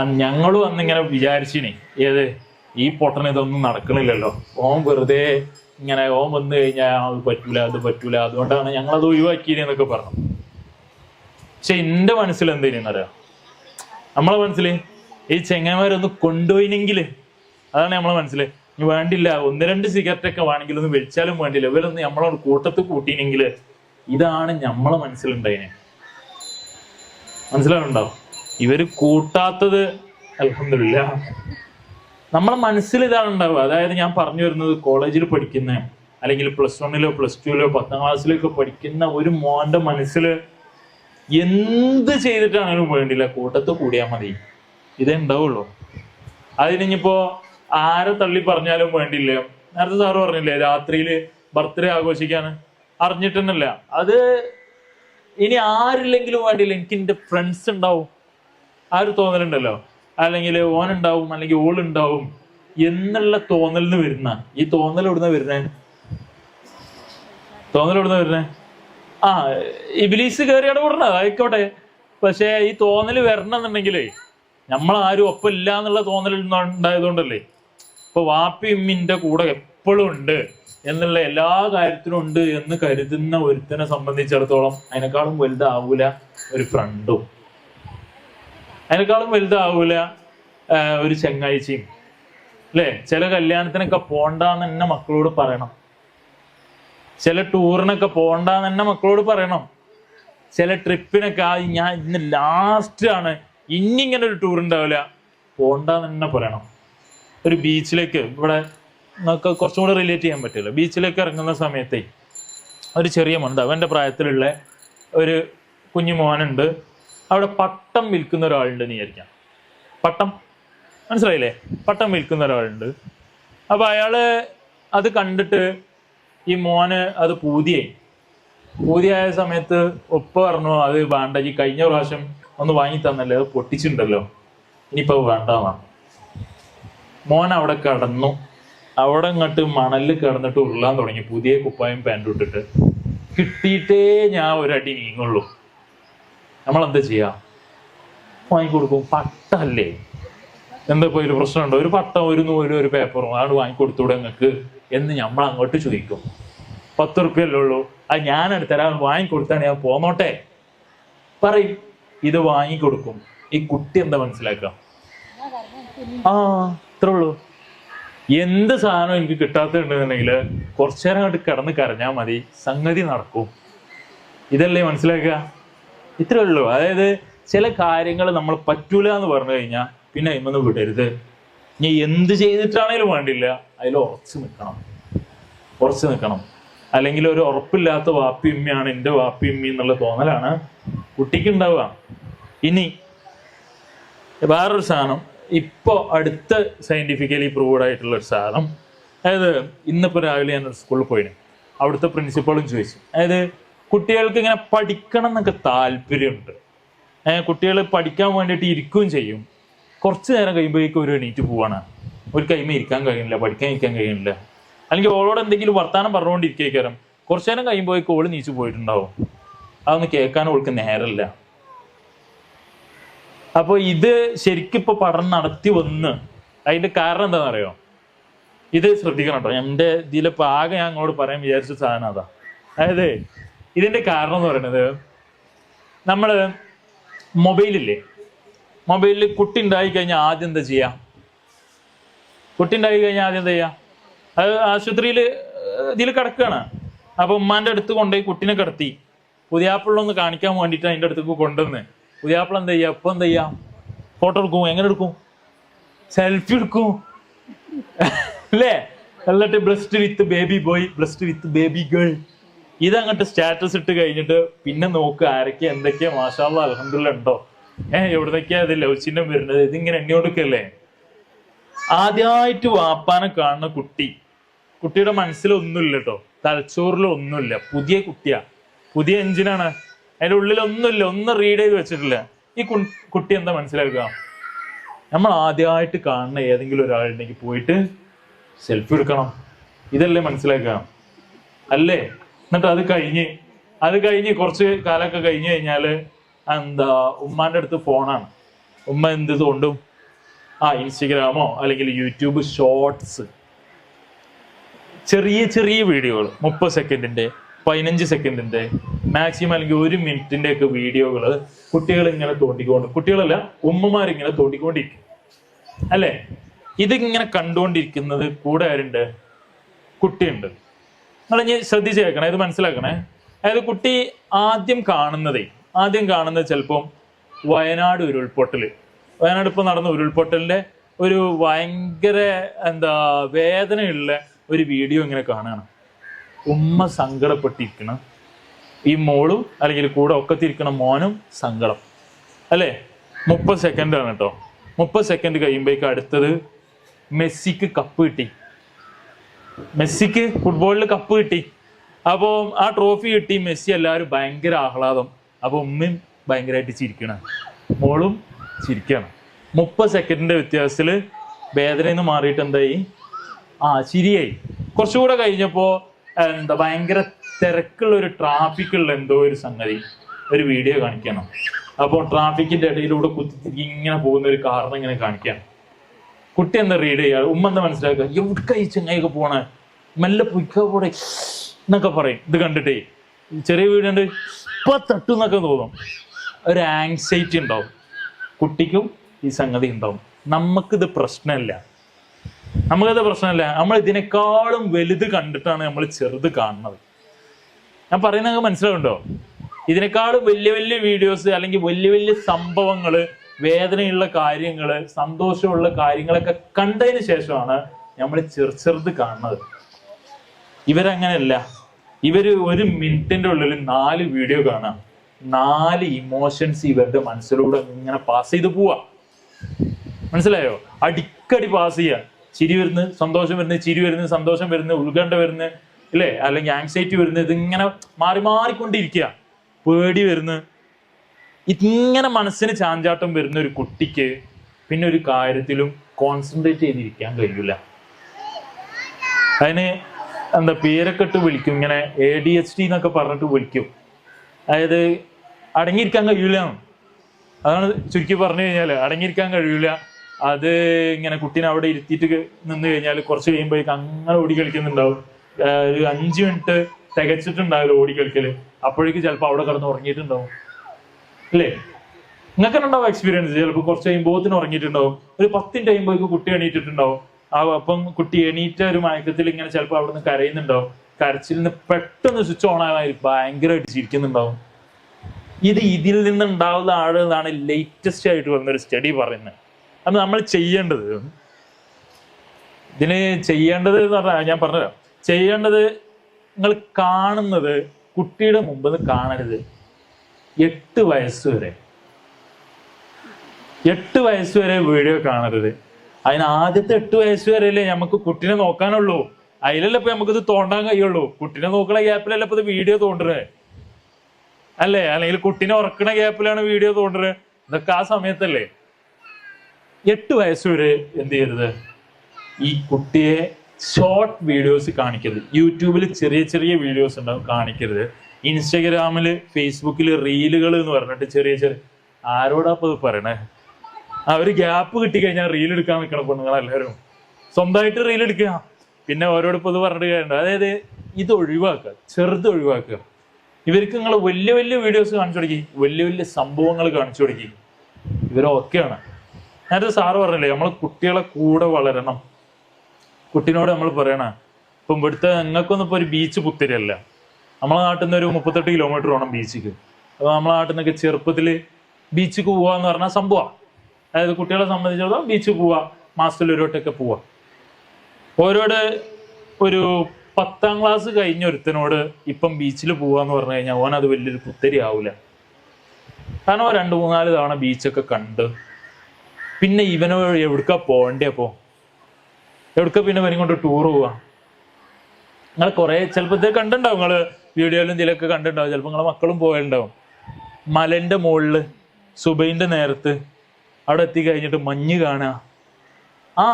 Speaker 1: ഞങ്ങളും അന്ന് ഇങ്ങനെ വിചാരിച്ചിനി. ഏത്? ഈ പൊട്ടന് ഇതൊന്നും നടക്കണില്ലല്ലോ. ഓം വെറുതെ ഇങ്ങനെ ഓം വന്നു കഴിഞ്ഞാൽ അത് പറ്റൂല അത് പറ്റൂല. അതുകൊണ്ടാണ് ഞങ്ങൾ അത് ഒഴിവാക്കിയെന്നൊക്കെ പറഞ്ഞു. പക്ഷെ എന്റെ മനസ്സിൽ എന്തേനറിയാം നമ്മളെ മനസ്സിൽ ഈ ചെങ്ങന്മാരൊന്ന് കൊണ്ടുപോയിനെങ്കിൽ അതാണ് നമ്മളെ മനസ്സിൽ. വേണ്ടില്ല ഒന്ന് രണ്ട് സിഗരറ്റ് ഒക്കെ വേണമെങ്കിൽ ഒന്ന് വലിച്ചാലും വേണ്ടില്ല. ഇവരൊന്ന് നമ്മളോട് കൂട്ടത്ത് കൂട്ടിയിനെങ്കിൽ ഇതാണ് നമ്മളെ മനസ്സിലുണ്ടായിനെ. മനസ്സിലാവുന്നുണ്ടോ? ഇവർ കൂട്ടാത്തത് അലഹമില്ല നമ്മളെ മനസ്സിൽ ഇതാണ് ഉണ്ടാവുക. അതായത് ഞാൻ പറഞ്ഞു വരുന്നത് കോളേജിൽ പഠിക്കുന്ന അല്ലെങ്കിൽ പ്ലസ് വണ്ണിലോ പ്ലസ് ടുവിലോ പത്താം ക്ലാസ്സിലൊക്കെ പഠിക്കുന്ന ഒരു മോന്റെ മനസ്സിൽ എന്ത് ചെയ്തിട്ടാണെങ്കിലും വേണ്ടില്ല കൂട്ടത്ത് കൂടിയാൽ മതി. ഇതേ ഉണ്ടാവുള്ളൂ. അതിനിപ്പോ ആരെ തള്ളി പറഞ്ഞാലും വേണ്ടില്ല നേരത്തെ സാറ് പറഞ്ഞില്ലേ രാത്രിയിൽ ബർത്ത്ഡേ ആഘോഷിക്കാന്? അറിഞ്ഞിട്ടെന്നല്ല അത് ഇനി ആരില്ലെങ്കിലും വേണ്ടില്ല എനിക്ക് എന്റെ ഫ്രണ്ട്സ് ഉണ്ടാവും. ആ ഒരു തോന്നലുണ്ടല്ലോ. അല്ലെങ്കിൽ ഓനുണ്ടാവും അല്ലെങ്കിൽ ഓളുണ്ടാവും എന്നുള്ള തോന്നലിന് വരുന്ന. ഈ തോന്നൽ എവിടുന്ന വരുന്നേ? തോന്നൽ എവിടുന്ന വരുന്നേ? ആ ഇബിലീസ് കയറി ഇടപെടണം ആയിക്കോട്ടെ പക്ഷെ ഈ തോന്നൽ വരണം നമ്മൾ ആരും ഒപ്പം ഇല്ല എന്നുള്ള തോന്നൽ ഉണ്ടായതുകൊണ്ടല്ലേ. ഇപ്പൊ വാപ്പി ഉമ്മിന്റെ കൂടെ എപ്പോഴും ഉണ്ട് എന്നുള്ള എല്ലാ കാര്യത്തിനും ഉണ്ട് എന്ന് കരുതുന്ന ഒരുത്തനെ സംബന്ധിച്ചിടത്തോളം അതിനേക്കാളും വലുതാവൂല ഒരു ഫ്രണ്ടും. അതിനേക്കാളും വലുതാവൂല ഒരു ചങ്ങാഴ്ചയും അല്ലേ ചില കല്യാണത്തിനൊക്കെ പോണ്ടെന്ന് തന്നെ മക്കളോട് പറയണം. ചില ടൂറിനൊക്കെ പോണ്ടെന്ന് തന്നെ മക്കളോട് പറയണം. ചില ട്രിപ്പിനൊക്കെ ആ ഞാൻ ഇന്ന് ലാസ്റ്റ് ആണ്. ഇനി ഇങ്ങനെ ഒരു ടൂർ ഉണ്ടാവില്ല. പോണ്ടെന്ന് തന്നെ പറയണം. ഒരു ബീച്ചിലേക്ക് ഇവിടെ നമുക്ക് കുറച്ചും കൂടെ റിലേറ്റ് ചെയ്യാൻ പറ്റില്ല. ബീച്ചിലേക്ക് ഇറങ്ങുന്ന സമയത്തേ ഒരു ചെറിയ മോനുണ്ട് അവന്റെ പ്രായത്തിലുള്ള ഒരു കുഞ്ഞു മോനുണ്ട് അവിടെ പട്ടം വിൽക്കുന്ന ഒരാളുണ്ട് എന്ന് വിചാരിക്കാം. പട്ടം. മനസ്സിലായില്ലേ? പട്ടം വിൽക്കുന്ന ഒരാളുണ്ട്. അപ്പൊ അയാൾ അത് കണ്ടിട്ട് ഈ മോന് അത് പൂതിയായി. പൂതിയായ സമയത്ത് ഒപ്പ പറഞ്ഞു അത് വേണ്ട ഈ കഴിഞ്ഞ പ്രാവശ്യം ഒന്ന് വാങ്ങി തന്നല്ലേ അത് പൊട്ടിച്ചിട്ടുണ്ടല്ലോ. ഇനിയിപ്പോ വേണ്ട മോൻ അവിടെ കടന്നു. അവിടെ ഇങ്ങോട്ട് മണലിൽ കിടന്നിട്ട് ഉരുളാൻ തുടങ്ങി. പുതിയ കുപ്പായം പാന്റ് ഇട്ടിട്ട്. കിട്ടിയിട്ടേ ഞാൻ ഒരടി നീങ്ങുള്ളൂ. നമ്മളെന്താ ചെയ്യാം? വാങ്ങിക്കൊടുക്കും. പട്ടല്ലേ എന്താ ഇപ്പൊ ഒരു പ്രശ്നമുണ്ടോ? ഒരു പട്ടം ഒരു നൂലും ഒരു പേപ്പറും ആണ് വാങ്ങിക്കൊടുത്തൂടെ നിങ്ങൾക്ക് എന്ന് നമ്മൾ അങ്ങോട്ട് ചോദിക്കും. പത്ത് റുപ്യല്ലേ ഉള്ളൂ? അത് ഞാൻ എടുത്തരാൻ വാങ്ങിക്കൊടുത്താണ് ഞാൻ പോന്നോട്ടെ. പറയും ഇത് വാങ്ങിക്കൊടുക്കും. ഈ കുട്ടി എന്താ മനസ്സിലാക്കുക ആ ഇത്രേ ഉള്ളൂ. എന്ത് സാധനം എനിക്ക് കിട്ടാത്തുണ്ടെന്നുണ്ടെങ്കിൽ കുറച്ചു നേരം അങ്ങോട്ട് കിടന്ന് കരഞ്ഞാൽ മതി. സംഗതി നടക്കും. ഇതല്ലേ മനസ്സിലാക്കുക? ഇത്രേ ഉള്ളൂ. അതായത് ചില കാര്യങ്ങൾ നമ്മൾ പറ്റൂല എന്ന് പറഞ്ഞു കഴിഞ്ഞാൽ പിന്നെ അതിമൊന്ന് വിടരുത്. ഇനി എന്ത് ചെയ്തിട്ടാണേലും വേണ്ടില്ല. അതിൽ ഉറച്ചു നിൽക്കണം. ഉറച്ചു നിൽക്കണം. അല്ലെങ്കിൽ ഒരു ഉറപ്പില്ലാത്ത വാപ്പി ഉമ്മയാണ് എന്റെ വാപ്പി ഉമ്മി എന്നുള്ള തോന്നലാണ് കുട്ടിക്ക് ഉണ്ടാവുക ഇനി വേറൊരു സാധനം. ഇപ്പോൾ അടുത്ത സയന്റിഫിക്കലി പ്രൂവ്ഡ് ആയിട്ടുള്ള ഒരു സാധനം. അതായത് ഇന്നിപ്പോൾ രാവിലെ ഞാൻ സ്കൂളിൽ പോയിന്. അവിടുത്തെ പ്രിൻസിപ്പളും ചോദിച്ചു. അതായത് കുട്ടികൾക്ക് ഇങ്ങനെ പഠിക്കണം എന്നൊക്കെ താല്പര്യമുണ്ട് കുട്ടികൾ പഠിക്കാൻ വേണ്ടിയിട്ട് ഇരിക്കുകയും ചെയ്യും. കുറച്ച് നേരം കഴിയുമ്പോഴേക്കും ഒരു എണീറ്റ് പോവാണ്. ഒരു കൈമ ഇരിക്കാൻ കഴിയുന്നില്ല പഠിക്കാൻ ഇരിക്കാൻ കഴിയുന്നില്ല. അല്ലെങ്കിൽ ഓളോട് എന്തെങ്കിലും വർത്താനം പറഞ്ഞുകൊണ്ടിരിക്കേക്കാരം കുറച്ചു നേരം കഴിയുമ്പോഴേക്കും ഓൾ നീച്ചു പോയിട്ടുണ്ടാവും. അതൊന്ന് കേൾക്കാൻ ഓൾക്ക് നേരമില്ല. അപ്പോൾ ഇത് ശരിക്കും പഠനം നടത്തി വന്ന് അതിന്റെ കാരണം എന്താണെന്നറിയോ? ഇത് ശ്രദ്ധിക്കണം കേട്ടോ. എന്റെ ഇതിലിപ്പോൾ ആകെ ഞാൻ അങ്ങോട്ട് പറയാൻ വിചാരിച്ച സാധനം അതാ. അതായത് ഇതിന്റെ കാരണം എന്ന് പറയുന്നത് നമ്മൾ മൊബൈലില്ലേ? മൊബൈലിൽ കുട്ടി ഉണ്ടായി കഴിഞ്ഞാൽ ആദ്യം എന്താ ചെയ്യാം? കുട്ടി ഉണ്ടായി കഴിഞ്ഞാൽ ആദ്യം എന്താ ചെയ്യാ? അത് ആശുപത്രിയിൽ ഇതിൽ കിടക്കുകയാണ് അപ്പോൾ ഉമ്മാന്റെ അടുത്ത് കൊണ്ടുപോയി കുട്ടീനെ കിടത്തി. പുതിയാപ്പിള്ളൊന്ന് കാണിക്കാൻ വേണ്ടിയിട്ട് അതിന്റെ അടുത്തേക്ക് കൊണ്ടുവന്ന്. പുതിയാപ്പിള എന്താ ചെയ്യാ? ഇപ്പം എന്താ ചെയ്യാ? ഫോട്ടോ എടുക്കും. എങ്ങനെ എടുക്കും? സെൽഫി എടുക്കും. അല്ലേ? എന്നിട്ട് blessed with baby boy blessed with baby girl. ഇതങ്ങോട്ട് സ്റ്റാറ്റസ് ഇട്ട് കഴിഞ്ഞിട്ട് പിന്നെ നോക്കുക ആരൊക്കെ എന്തൊക്കെയാ മാഷാള്ള അലഹമില്ല ഉണ്ടോ? ഏഹ് എവിടുന്നൊക്കെയാ ഇത് ചിഹ്നം വരുന്നത്? ഇതിങ്ങനെ എണ്ണി കൊടുക്കല്ലേ ആദ്യമായിട്ട് വാപ്പാനെ കാണുന്ന കുട്ടി കുട്ടിയുടെ മനസ്സിലൊന്നുമില്ല കേട്ടോ തലച്ചോറിൽ ഒന്നുമില്ല പുതിയ കുട്ടിയാ. പുതിയ എഞ്ചിനാണ്. അതിന്റെ ഉള്ളിലൊന്നുമില്ല. ഒന്ന് റീഡ് ചെയ്ത് വെച്ചിട്ടില്ല. ഈ കുട്ടി എന്താ മനസ്സിലാക്കുക? നമ്മൾ ആദ്യമായിട്ട് കാണുന്ന ഏതെങ്കിലും ഒരാളുണ്ടെങ്കിൽ പോയിട്ട് സെൽഫി എടുക്കണം. ഇതല്ലേ മനസ്സിലാക്കുക? അല്ലേ? എന്നിട്ട് അത് കഴിഞ്ഞ് അത് കഴിഞ്ഞ് കുറച്ച് കാലമൊക്കെ കഴിഞ്ഞ് കഴിഞ്ഞാൽ എന്താ ഉമ്മാന്റെ അടുത്ത് ഫോണാണ്. ഉമ്മ എന്ത് തോണ്ടും ആ ഇൻസ്റ്റഗ്രാമോ അല്ലെങ്കിൽ യൂട്യൂബ് ഷോർട്സ് ചെറിയ ചെറിയ വീഡിയോകൾ മുപ്പത് സെക്കൻഡിന്റെ പതിനഞ്ച് സെക്കൻഡിന്റെ മാക്സിമം അല്ലെങ്കിൽ ഒരു മിനിറ്റിന്റെ ഒക്കെ വീഡിയോകൾ കുട്ടികൾ ഇങ്ങനെ തോണ്ടിക്കൊണ്ട് കുട്ടികളല്ല ഉമ്മമാരിങ്ങനെ തോണ്ടിക്കൊണ്ടിരിക്കും. അല്ലേ? ഇതിങ്ങനെ കണ്ടുകൊണ്ടിരിക്കുന്നത് കൂടെ ആരുണ്ട്? കുട്ടിയുണ്ട്. നിങ്ങൾ ഇനി ശ്രദ്ധിച്ച് കേൾക്കണേ ഇത് മനസ്സിലാക്കണേ. അതായത് കുട്ടി ആദ്യം കാണുന്നതേ ആദ്യം കാണുന്നത് ചിലപ്പം വയനാട് ഉരുൾപൊട്ടൽ വയനാട് ഇപ്പം നടന്ന ഉരുൾപൊട്ടലിന്റെ ഒരു ഭയങ്കര എന്താ വേദനയുള്ള ഒരു വീഡിയോ ഇങ്ങനെ കാണുകയാണ് ഉമ്മ സങ്കടപ്പെട്ടിരിക്കണം. ഈ മോളും അല്ലെങ്കിൽ കൂടെ ഒക്കത്തിരിക്കണ മോനും സങ്കടം. അല്ലേ? മുപ്പത് സെക്കൻഡാണ് കേട്ടോ. മുപ്പത് സെക്കൻഡ് കഴിയുമ്പോഴേക്ക് അടുത്തത് മെസ്സിക്ക് കപ്പ് കിട്ടി. മെസ്സിക്ക് ഫുട്ബോളിൽ കപ്പ് കിട്ടി. അപ്പോൾ ആ ട്രോഫി കിട്ടി. മെസ്സി എല്ലാവരും ഭയങ്കര ആഹ്ലാദം. അപ്പോൾ ഉമ്മയും ഭയങ്കരമായിട്ട് ചിരിക്കണം. മോളും ചിരിക്കണം. മുപ്പത് സെക്കൻഡിന്റെ വ്യത്യാസത്തിൽ വേദനയിൽ നിന്ന് മാറിയിട്ട് എന്തായി? ആ ശരിയായി. കുറച്ചുകൂടെ കഴിഞ്ഞപ്പോൾ എന്താ ഭയങ്കര തിരക്കുള്ള ഒരു ട്രാഫിക്കുള്ള എന്തോ ഒരു സംഗതി. ഒരു വീഡിയോ കാണിക്കണം. അപ്പോൾ ട്രാഫിക്കിന്റെ ഇടയിലൂടെ കുത്തി ഇങ്ങനെ പോകുന്ന ഒരു കാറിനെ ഇങ്ങനെ കാണിക്കണം. കുട്ടി എന്താ റീഡ് ചെയ്യുക? ഉമ്മ എന്താ മനസ്സിലാക്കുക? എവിടെ ഈ ചെങ്ങായിക്ക് പോണേ? മെല്ലെ പൊയ്ക്ക പോടെ എന്നൊക്കെ പറയും. ഇത് കണ്ടിട്ടേ ചെറിയ വീടുണ്ട് ഇപ്പൊ തട്ടു എന്നൊക്കെ തോന്നും. ഒരു ആങ്സൈറ്റി ഉണ്ടാവും. കുട്ടിക്കും ഈ സംഗതി ഉണ്ടാവും. നമുക്കിത് പ്രശ്നമല്ല നമുക്കത് പ്രശ്നമല്ല നമ്മൾ ഇതിനേക്കാളും വലുത് കണ്ടിട്ടാണ് നമ്മൾ ചെറുത് കാണുന്നത്. ഞാൻ പറയുന്നത് മനസ്സിലാവുണ്ടോ ഇതിനേക്കാളും വലിയ വലിയ വീഡിയോസ് അല്ലെങ്കിൽ വലിയ വലിയ സംഭവങ്ങൾ വേദനയുള്ള കാര്യങ്ങൾ സന്തോഷമുള്ള കാര്യങ്ങളൊക്കെ കണ്ടതിന് ശേഷമാണ് നമ്മൾ ചെറു ചെറുത് കാണുന്നത്. ഇവരങ്ങനെയല്ല. ഇവർ ഒരു മിനിറ്റിന്റെ ഉള്ളിൽ നാല് വീഡിയോ കാണാം നാല് ഇമോഷൻസ് ഇവരുടെ മനസ്സിലൂടെ ഇങ്ങനെ പാസ് ചെയ്ത് പോവാ മനസ്സിലായോ? അടിക്കടി പാസ് ചെയ്യുക. ചിരി വരുന്നു സന്തോഷം വരുന്നു ചിരി വരുന്നു സന്തോഷം വരുന്നു ഉത്കണ്ഠ വരുന്നു ഇല്ലേ? അല്ലെങ്കിൽ ആങ്സൈറ്റി വരുന്നു ഇതിങ്ങനെ മാറി മാറിക്കൊണ്ടിരിക്കുക. പേടി വരുന്നു ഇങ്ങനെ മനസ്സിന് ചാഞ്ചാട്ടം വരുന്ന ഒരു കുട്ടിക്ക് പിന്നെ ഒരു കാര്യത്തിലും കോൺസെൻട്രേറ്റ് ചെയ്തിരിക്കാൻ കഴിയില്ല അതിന് എന്താ പേരൊക്കെ ഇട്ട് വിളിക്കും ഇങ്ങനെ എ ഡി എച്ച് ഡി എന്നൊക്കെ പറഞ്ഞിട്ട് വിളിക്കും. അതായത് അടങ്ങിയിരിക്കാൻ കഴിയില്ല അതാണ് ചുരുക്കി പറഞ്ഞു കഴിഞ്ഞാൽ അടങ്ങിയിരിക്കാൻ കഴിയില്ല അത് ഇങ്ങനെ കുട്ടീനെ അവിടെ ഇരുത്തിയിട്ട് നിന്ന് കഴിഞ്ഞാൽ കുറച്ച് കഴിയുമ്പോഴേക്ക് അങ്ങനെ ഓടി കളിക്കുന്നുണ്ടാവും. ഒരു അഞ്ച് മിനിറ്റ് തികച്ചിട്ടുണ്ടാവില്ല ഓടി കളിക്കൽ. അപ്പോഴേക്ക് ചിലപ്പോൾ അവിടെ കിടന്ന് ഉറങ്ങിയിട്ടുണ്ടാവും. അല്ലേ? നിങ്ങൾക്ക് ഉണ്ടാവും എക്സ്പീരിയൻസ് ചിലപ്പോൾ കുറച്ച് കഴിയുമ്പോത്തിന് ഉറങ്ങിയിട്ടുണ്ടാവും. ഒരു പത്തിന്റെ കഴിയുമ്പോഴേക്ക് കുട്ടി എണീറ്റിട്ടുണ്ടാവും. ആ അപ്പം കുട്ടി എണീറ്റ ഒരു മയക്കത്തിൽ ഇങ്ങനെ ചിലപ്പോൾ അവിടെ നിന്ന് കരയുന്നുണ്ടാവും. കരച്ചിൽ നിന്ന് പെട്ടെന്ന് സ്വിച്ച് ഓൺ ആവാൻ ഭയങ്കരമായിട്ട് ചിരിക്കുന്നുണ്ടാവും. ഇത് ഇതിൽ നിന്ന് നിന്നുണ്ടാവുന്ന ആളുകളാണ് ലേറ്റസ്റ്റ് ആയിട്ട് വന്നൊരു സ്റ്റഡി പറയുന്നത്. അത് നമ്മൾ ചെയ്യേണ്ടത്. ഇതിന് ചെയ്യേണ്ടത് എന്ന് പറഞ്ഞാൽ ഞാൻ പറഞ്ഞുതരാം. ചെയ്യേണ്ടത് നിങ്ങൾ കാണുന്നത് കുട്ടിയുടെ മുമ്പ് കാണരുത്. എട്ട് വയസ്സ് വരെ. എട്ട് വയസ്സ് വരെ വീഡിയോ കാണരുത്. അതിന് ആദ്യത്തെ എട്ട് വയസ്സ് വരെയല്ലേ നമുക്ക് കുട്ടീനെ നോക്കാനുള്ളൂ. അതിലല്ലേ ഇപ്പൊ നമുക്കിത് തോണ്ടാൻ കഴിയുള്ളൂ. കുട്ടീനെ നോക്കണ ഗ്യാപ്പിലല്ലേ ഇപ്പൊ ഇത് വീഡിയോ തോണ്ടരുത് അല്ലേ? അല്ലെങ്കിൽ കുട്ടീനെ ഉറക്കണ ഗ്യാപ്പിലാണ് വീഡിയോ തോണ്ടരുത് ഇതൊക്കെ ആ സമയത്തല്ലേ. എട്ട് വയസ്സ് വരെ എന്ത് ചെയ്യരുത്? ഈ കുട്ടിയെ ഷോർട്ട് വീഡിയോസ് കാണിക്കരുത്. യൂട്യൂബിൽ ചെറിയ ചെറിയ വീഡിയോസ് ഉണ്ടാവും കാണിക്കരുത്. ഇൻസ്റ്റഗ്രാമിൽ ഫേസ്ബുക്കിൽ റീലുകൾ എന്ന് പറഞ്ഞിട്ട് ചെറിയ ചെറിയ ആരോടാ ഇപ്പൊ പറയണേ? ആ ഒരു ഗ്യാപ്പ് കിട്ടിക്കഴിഞ്ഞാൽ റീൽ എടുക്കാൻ നിൽക്കണം പെണ്ണുങ്ങൾ എല്ലാവരും സ്വന്തമായിട്ട് റീൽ എടുക്കുക. പിന്നെ ഓരോടൊപ്പം ഇപ്പൊ ഇത് പറഞ്ഞിട്ട് കാര്യമുണ്ട്. അതായത് ഇത് ഒഴിവാക്കുക. ചെറുത് ഒഴിവാക്കുക. ഇവർക്ക് നിങ്ങൾ വലിയ വലിയ വീഡിയോസ് കാണിച്ചു കൊടുക്കി. വലിയ വലിയ സംഭവങ്ങൾ കാണിച്ചു കൊടുക്കി. ഇവരൊക്കെയാണ് നേരത്തെ സാറ് പറഞ്ഞില്ലേ നമ്മൾ കുട്ടികളെ കൂടെ വളരണം. കുട്ടീനോട് നമ്മൾ പറയണ ഇപ്പം ഇവിടുത്തെ നിങ്ങൾക്കൊന്നും ഇപ്പോൾ ഒരു ബീച്ച് പുത്തിരിയല്ല. നമ്മളെ നാട്ടിൽ നിന്ന് ഒരു മുപ്പത്തെട്ട് കിലോമീറ്റർ വേണം ബീച്ചിക്ക് അപ്പോൾ നമ്മളെ നാട്ടിൽ നിന്നൊക്കെ ചെറുപ്പത്തിൽ ബീച്ചിക്ക് പോവുക എന്ന് പറഞ്ഞാൽ സംഭവമാണ് അതായത് കുട്ടികളെ സംബന്ധിച്ചിടത്തോളം ബീച്ച് പോവുക മാസത്തിൽ ഒരു വട്ടമൊക്കെ പോവുക ഓരോട് ഒരു പത്താം ക്ലാസ് കഴിഞ്ഞ ഒരുത്തനോട് ഇപ്പം ബീച്ചിൽ പോവാന്ന് പറഞ്ഞു കഴിഞ്ഞാൽ ഓൻ അത് വലിയൊരു കുത്തരി ആവൂല കാരണം രണ്ട് മൂന്നാൽ തവണ ബീച്ചൊക്കെ കണ്ട്. പിന്നെ ഇവനോ എവിടുക്ക പോകണ്ടേ അപ്പോ? എവിടുക്ക പിന്നെ ഇവനും കൊണ്ട് ടൂർ പോവാ? നിങ്ങൾ കുറെ ചിലപ്പോ ഇത് കണ്ടിട്ടുണ്ടാവും നിങ്ങൾ വീഡിയോയിലും ഇതിലൊക്കെ കണ്ടിട്ടുണ്ടാവും. ചിലപ്പോൾ നിങ്ങളെ മക്കളും പോയിട്ടുണ്ടാവും. മലന്റെ മുകളിൽ സുബൈന്റെ നേരത്ത് അവിടെ എത്തി കഴിഞ്ഞിട്ട് മഞ്ഞ് കാണുക. ആ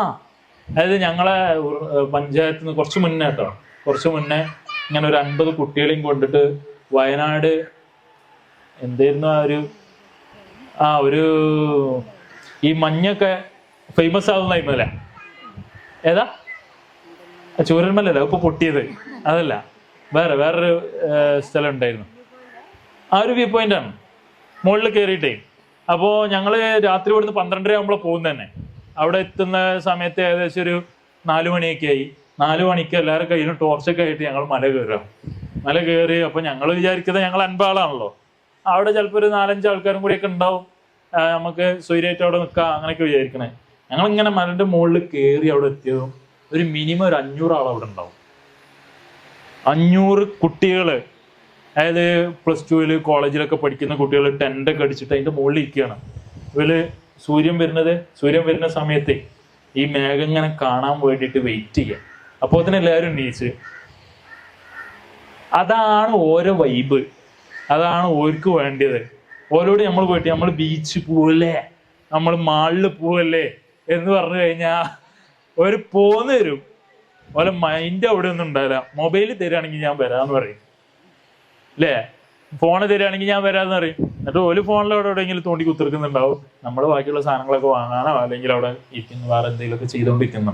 Speaker 1: അതായത് ഞങ്ങളെ പഞ്ചായത്തിൽ നിന്ന് കുറച്ച് മുന്നേ കേട്ടോ. കുറച്ച് മുന്നേ ഇങ്ങനെ ഒരു അൻപത് കുട്ടികളെയും കൊണ്ടിട്ട് വയനാട് എന്തായിരുന്നു ആ ഒരു ആ ഒരു ഈ മഞ്ഞൊക്കെ ഫേമസ് ആവുന്ന ടൈമല്ലേ ഏതാ? ചൂരന്മലല്ല ഇപ്പൊ പൊട്ടിയത്. അതല്ല. വേറെ വേറൊരു സ്ഥലം ഉണ്ടായിരുന്നു ആ ഒരു വ്യൂ പോയിന്റ് ആണ്. മുകളിൽ കയറിയിട്ടേ അപ്പോ ഞങ്ങൾ രാത്രി ഇവിടുന്ന് പന്ത്രണ്ടര ആകുമ്പോൾ പോകുന്നത് തന്നെ. അവിടെ എത്തുന്ന സമയത്ത് ഏകദേശം ഒരു നാലു മണിയൊക്കെ ആയി നാലു മണിക്ക് എല്ലാവരും കയ്യിലും ടോർച്ചൊക്കെ ആയിട്ട് ഞങ്ങൾ മല കയറാം മല കയറി അപ്പോൾ ഞങ്ങൾ വിചാരിക്കുന്നത് ഞങ്ങൾ അൻപാളാണല്ലോ. അവിടെ ചിലപ്പോൾ ഒരു നാലഞ്ച് ആൾക്കാരും കൂടിയൊക്കെ ഉണ്ടാവും. നമുക്ക് സ്വൈര്യമായിട്ട് അവിടെ നിൽക്കാം അങ്ങനെയൊക്കെ വിചാരിക്കണേ. ഞങ്ങൾ ഇങ്ങനെ മലന്റെ മുകളിൽ കയറി അവിടെ എത്തിയതും ഒരു മിനിമം ഒരു അഞ്ഞൂറ് ആൾ അവിടെ ഉണ്ടാവും. അഞ്ഞൂറ് കുട്ടികൾ അതായത് പ്ലസ് ടുവിൽ കോളേജിലൊക്കെ പഠിക്കുന്ന കുട്ടികൾ ടെന്റൊക്കെ അടിച്ചിട്ട് അതിന്റെ മുകളിൽ ഇരിക്കുകയാണ്. ഇവർ സൂര്യൻ വരുന്നത് സൂര്യൻ വരുന്ന സമയത്ത് ഈ മേഘം ഇങ്ങനെ കാണാൻ വേണ്ടിയിട്ട് വെയിറ്റ് ചെയ്യുക. അപ്പോൾ തന്നെ എല്ലാവരും ഉന്നയിച്ച് അതാണ് ഓരോ വൈബ് അതാണ് ഓർക്ക് വേണ്ടത് ഓരോട് നമ്മൾ പോയിട്ട് നമ്മൾ ബീച്ച് പോവല്ലേ? നമ്മൾ മാളിൽ പോവല്ലേ? എന്ന് പറഞ്ഞു കഴിഞ്ഞാൽ ഒരു പോന്നു തരും. ഓലെ മൈൻഡ് അവിടെ ഒന്നും ഉണ്ടാവില്ല. മൊബൈൽ തരികയാണെങ്കിൽ ഞാൻ വരാന്ന് പറയും. അല്ലേ ഫോണ് തരികയാണെങ്കിൽ ഞാൻ വരാന്ന് പറയും. എന്നിട്ട് ഒരു ഫോണിൽ അവിടെ എവിടെയെങ്കിലും തോണ്ടി കുത്തിർക്കുന്നുണ്ടാവും നമ്മൾ ബാക്കിയുള്ള സാധനങ്ങളൊക്കെ വാങ്ങാനോ അല്ലെങ്കിൽ അവിടെ ഇരിക്കുന്ന വേറെ എന്തെങ്കിലുമൊക്കെ ചെയ്തുകൊണ്ടിരിക്കുന്നു.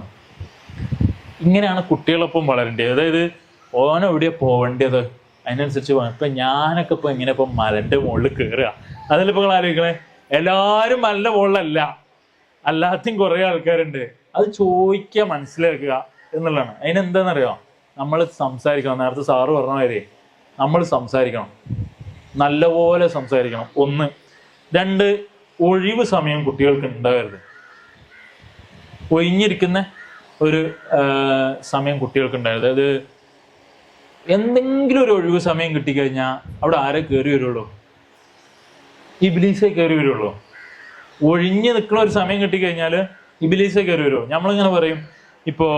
Speaker 1: ഇങ്ങനെയാണ് കുട്ടികളൊപ്പം വളരേണ്ടത്. അതായത് ഓന എവിടെയാ പോവേണ്ടത്? അതിനനുസരിച്ച് ഇപ്പൊ ഞാനൊക്കെ ഇപ്പൊ ഇങ്ങനെ ഇപ്പൊ മലന്റെ മുകളിൽ കയറുക അതിലിപ്പോ നിങ്ങൾ ആലോചിക്കണേ? എല്ലാവരും മലന്റെ മുകളിലല്ല. അല്ലാത്തയും കുറെ ആൾക്കാരുണ്ട്. അത് ചോദിക്കുക മനസ്സിലാക്കുക. എന്നുള്ളതാണ്. അതിനെന്താണെന്നറിയോ? നമ്മൾ സംസാരിക്കണം. നേരത്തെ സാറ് പറഞ്ഞ മാതിരി നമ്മൾ സംസാരിക്കണം. നല്ലപോലെ സംസാരിക്കണം. ഒന്ന്. രണ്ട് ഒഴിവ് സമയം കുട്ടികൾക്ക് ഉണ്ടാകരുത്. ഒഴിഞ്ഞിരിക്കുന്ന ഒരു സമയം കുട്ടികൾക്ക് ഉണ്ടായത് അത് എന്തെങ്കിലും ഒരു ഒഴിവ് സമയം കിട്ടിക്കഴിഞ്ഞാൽ അവിടെ ആരെ കയറി വരുള്ളൂ? ഇബിലീസേ കയറി വരുള്ളൂ. ഒഴിഞ്ഞു നിൽക്കുന്ന ഒരു സമയം കിട്ടിക്കഴിഞ്ഞാൽ ഇബിലീസേ കയറി വരുമോ നമ്മളിങ്ങനെ പറയും ഇപ്പോ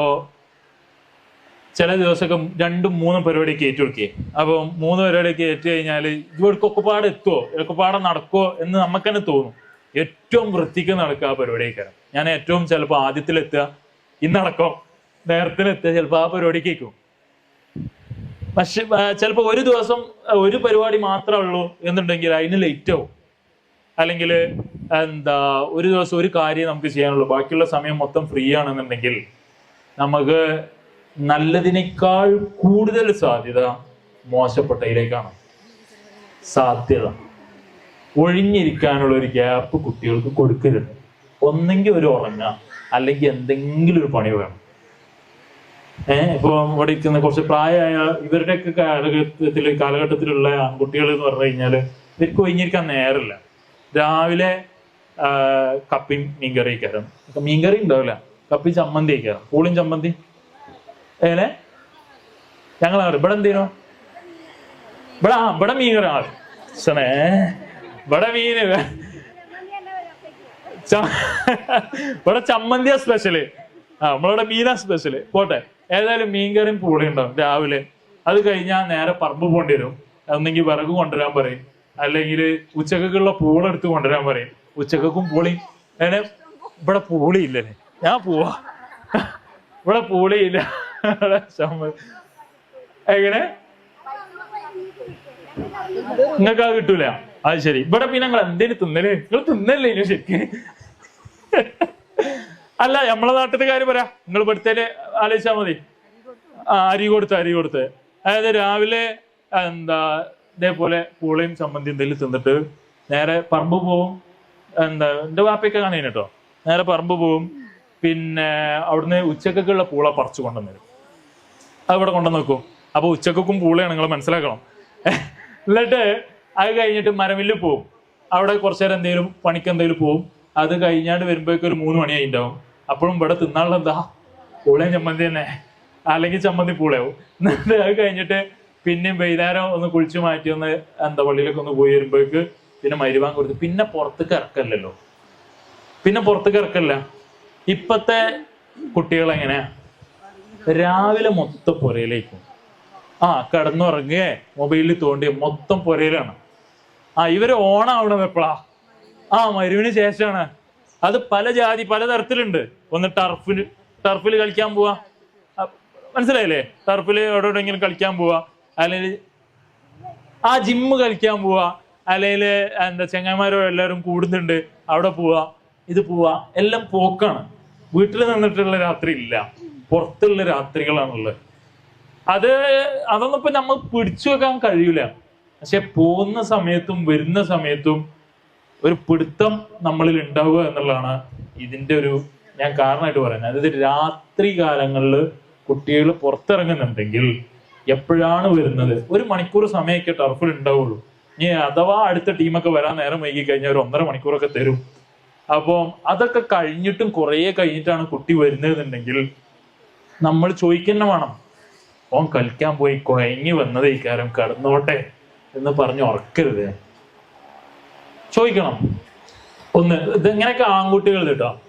Speaker 1: ചില ദിവസമൊക്കെ രണ്ടും മൂന്നും പരിപാടിയൊക്കെ ഏറ്റു കൊടുക്കേ. അപ്പൊ മൂന്ന് പരിപാടിയൊക്കെ ഏറ്റു കഴിഞ്ഞാൽ ഇവർക്കൊക്കെപ്പാട് പാടെ എത്തുമോ ഇതൊക്കെ പാടെ നടക്കുമോ എന്ന് നമുക്ക് തന്നെ. തോന്നും ഏറ്റവും വൃത്തിക്ക് നടക്കുക ആ പരിപാടിയൊക്കെ ഞാൻ ഏറ്റവും ചിലപ്പോൾ ആദ്യത്തിലെത്തുക ഇന്നടക്കം നേരത്തിലെത്തുക ചിലപ്പോൾ ആ പരിപാടിക്ക് കേൾക്കും പക്ഷെ ചിലപ്പോൾ ഒരു ദിവസം ഒരു പരിപാടി മാത്രമേ ഉള്ളൂ എന്നുണ്ടെങ്കിൽ അതിന് ലേറ്റ് ആവും. അല്ലെങ്കിൽ എന്താ ഒരു ദിവസം ഒരു കാര്യം നമുക്ക് ചെയ്യാനുള്ളൂ. ബാക്കിയുള്ള സമയം മൊത്തം ഫ്രീ ആണെന്നുണ്ടെങ്കിൽ നമുക്ക് നല്ലതിനേക്കാൾ കൂടുതൽ സാധ്യത മോശപ്പെട്ടതിലേക്കാണ് സാധ്യത. ഒഴിഞ്ഞിരിക്കാനുള്ള ഒരു ഗ്യാപ്പ് കുട്ടികൾക്ക് കൊടുക്കരുത്. ഒന്നെങ്കിൽ ഒരു ഉറങ്ങുക. അല്ലെങ്കിൽ എന്തെങ്കിലും ഒരു പണി വേണം. ഏഹ് ഇപ്പൊ ഇവിടെ ഇരിക്കുന്ന കുറച്ച് പ്രായമായ ഇവരുടെയൊക്കെ കാലഘട്ടത്തിൽ കാലഘട്ടത്തിലുള്ള ആൺകുട്ടികൾ എന്ന് പറഞ്ഞു കഴിഞ്ഞാൽ ഇവർക്ക് ഒഴിഞ്ഞിരിക്കാൻ നേരമില്ല. രാവിലെ കപ്പി മീൻകറി കയറും മീൻകറി ഉണ്ടാവില്ല. കപ്പി ചമ്മന്തി കയറും പൂളിയും ചമ്മന്തി? ഏനെ ഞങ്ങൾ ഇവിടെ എന്തേനു? ഇവിടെ ആ ഇവിടെ മീൻ ഒരാൾ. സണേ ഇവിടെ മീന് ഇവിടെ ചമ്മന്തിയാ സ്പെഷ്യൽ ആ നമ്മളിവിടെ മീനാ സ്പെഷ്യൽ പോട്ടെ. ഏതായാലും മീൻകറിയും പൂളി ഉണ്ടാവും രാവിലെ. അത് കഴിഞ്ഞാൽ നേരെ പറമ്പ് പോണ്ടി വരും. ഒന്നെങ്കിൽ വിറക് കൊണ്ടുവരാൻ പറയും. അല്ലെങ്കിൽ ഉച്ചക്കുള്ള പൂളെടുത്ത് കൊണ്ടുവരാൻ പറയും. ഉച്ചക്കും പൂളി ഏനെ ഇവിടെ പൂളിയില്ലേ ഞാൻ പോവാ. ഇവിടെ പൂളിയില്ല. എങ്ങനെ? നിങ്ങൾക്ക് അത് കിട്ടൂല. അത് ശരി. ഇവിടെ പിന്നെ നിങ്ങൾ എന്തേലും തിന്നൽ? നിങ്ങൾ തിന്നല്ലേ ഇനി ശരിക്കും? അല്ല നമ്മളെ നാട്ടിലത്തെ കാര്യം പറയാ. നിങ്ങൾ ഇവിടുത്തേൽ ആലോചിച്ചാ മതി. ആ അരി കൊടുത്ത് അരി കൊടുത്ത്. അതായത് രാവിലെ എന്താ ഇതേപോലെ പൂളയും ചമ്മന്തി എന്തെങ്കിലും തിന്നിട്ട് നേരെ പറമ്പ് പോവും. എന്താ എന്റെ വാപ്പയൊക്കെ കാണുകയാണ് കേട്ടോ. നേരെ പറമ്പ് പോവും. പിന്നെ അവിടുന്ന് ഉച്ചക്കൊക്കെയുള്ള പൂള പറിച്ചു കൊണ്ടുവന്നു അത് ഇവിടെ നോക്കൂ വെക്കും. അപ്പൊ ഉച്ചക്കും പൂളയാണ് നിങ്ങൾ മനസ്സിലാക്കണം. എന്നിട്ട് അത് കഴിഞ്ഞിട്ട് മരമില്ല് പോവും. അവിടെ കുറച്ചു നേരം എന്തെങ്കിലും പണിക്ക് എന്തെങ്കിലും പോവും. അത് കഴിഞ്ഞാണ്ട് വരുമ്പോഴേക്കും ഒരു മൂന്ന് മണിയായി ഉണ്ടാവും. അപ്പോഴും ഇവിടെ തിന്നാനുള്ള എന്താ? പൂളയും ചമ്മന്തി തന്നെ. അല്ലെങ്കിൽ ചമ്മന്തി പൂളയാവും. എന്നിട്ട് അത് കഴിഞ്ഞിട്ട് പിന്നെയും വൈകുന്നേരം ഒന്ന് കുളിച്ചു മാറ്റി ഒന്ന് എന്താ പള്ളിയിലൊക്കെ ഒന്ന് പോയി വരുമ്പോഴേക്ക് പിന്നെ മരുവാൻ കൊടുത്ത് പിന്നെ പുറത്തേക്ക് ഇറക്കല്ലല്ലോ. പിന്നെ പുറത്തേക്ക് ഇറക്കല്ല. ഇപ്പത്തെ കുട്ടികൾ എങ്ങനെയാ രാവിലെ മൊത്തം പുരയിലേക്കും. ആ കിടന്നുറങ്ങുകയെ മൊബൈലിൽ തോണ്ടി മൊത്തം പുരയിലാണ്. ആ ഇവർ ഓണാവണത് എപ്പോഴാ ആ മരുവിന് ശേഷമാണ് അത് പല ജാതി പല തരത്തിലുണ്ട്. ഒന്ന് ടർഫിൽ ടർഫിൽ കളിക്കാൻ പോവാ. മനസ്സിലായില്ലേ? ടർഫിൽ എവിടെ എവിടെയെങ്കിലും കളിക്കാൻ പോവാ. അല്ലെങ്കിൽ ആ ജിമ്മ് കളിക്കാൻ പോവാ. അല്ലെങ്കിൽ എന്താ ചെങ്ങന്മാരോ എല്ലാവരും കൂടുന്നുണ്ട്. അവിടെ പോവാ ഇത് പോവാ. എല്ലാം പോക്കാണ്. വീട്ടിൽ നിന്നിട്ടുള്ള രാത്രി ഇല്ല. പുറത്തുള്ള രാത്രികളാണുള്ളത്. അത് അതൊന്നും ഇപ്പൊ നമ്മൾ പിടിച്ചു വെക്കാൻ കഴിയൂല. പക്ഷെ പോകുന്ന സമയത്തും വരുന്ന സമയത്തും ഒരു പിടുത്തം നമ്മളിൽ ഉണ്ടാവുക എന്നുള്ളതാണ് ഇതിന്റെ ഒരു ഞാൻ കാരണമായിട്ട് പറയുന്നത്. അതായത് രാത്രി കാലങ്ങളിൽ കുട്ടികൾ പുറത്തിറങ്ങുന്നുണ്ടെങ്കിൽ എപ്പോഴാണ് വരുന്നത്? ഒരു മണിക്കൂർ സമയമൊക്കെ ടർഫിൽ ഉണ്ടാവുള്ളൂ. ഇനി അഥവാ അടുത്ത ടീമൊക്കെ വരാൻ നേരം വൈകി കഴിഞ്ഞാൽ ഒരു ഒന്നര മണിക്കൂറൊക്കെ തരും. അപ്പോൾ അതൊക്കെ കഴിഞ്ഞിട്ടും കുറേ കഴിഞ്ഞിട്ടാണ് കുട്ടി വരുന്നതെന്നുണ്ടെങ്കിൽ നമ്മൾ ചോദിക്കുന്ന വേണം. ഓൻ കളിക്കാൻ പോയി കുഴങ്ങി വന്നത് ഇക്കാരം കടന്നോട്ടെ എന്ന് പറഞ്ഞ് ഉറക്കരുത്. ചോദിക്കണം. ഒന്ന് ഇതെങ്ങനെയൊക്കെ ആൺകുട്ടികൾ കേട്ടോ